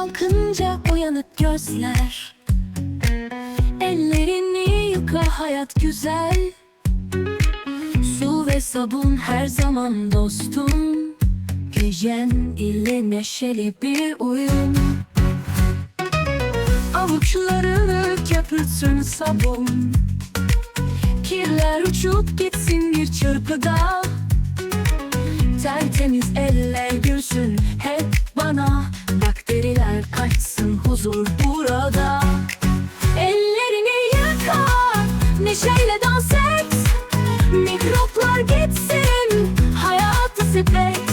kalkınca uyanık gözler. Ellerini yıka hayat güzel. Su ve sabun her zaman dostum. Hijyen ile neşeli bir uyum. Avuçlarını köpürtsün sabun. Kirler uçup gitsin bir çırpıda. Neşeyle dans et. Mikroplar gitsin Hayatı sepet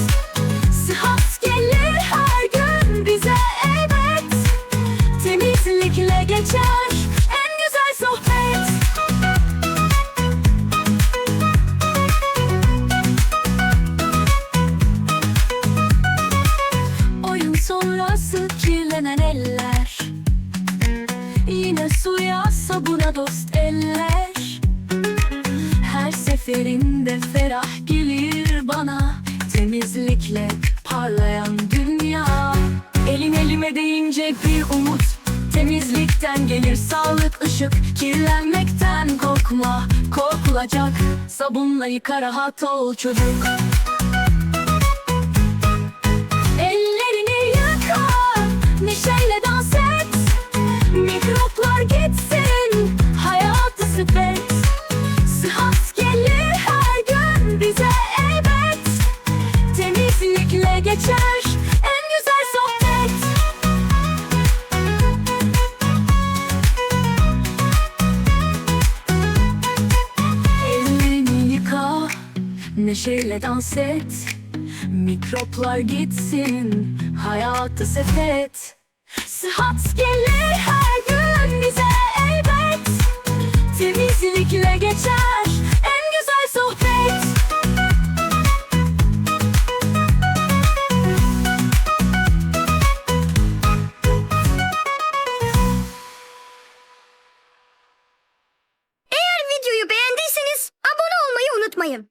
Sıhhat gelir her gün bize evet. Temizlikle geçer en güzel sohbet. Oyun sonrası kirlenen eller Yine suya sabuna dost eller. Her seferinde ferah gelir bana. Temizlikle parlayan dünya. Elin elime değince bir umut. Temizlikten gelir sağlık ışık. Kirlenmekten korkma korkulacak. Sabunla yıka rahat ol çocuk geçer. En güzel sohbet. Ellerini yıka, neşeyle dans et. Mikroplar gitsin, hayatı sepet Sıhhat gelir her gün bize elbet. Temizlikle geçer. him.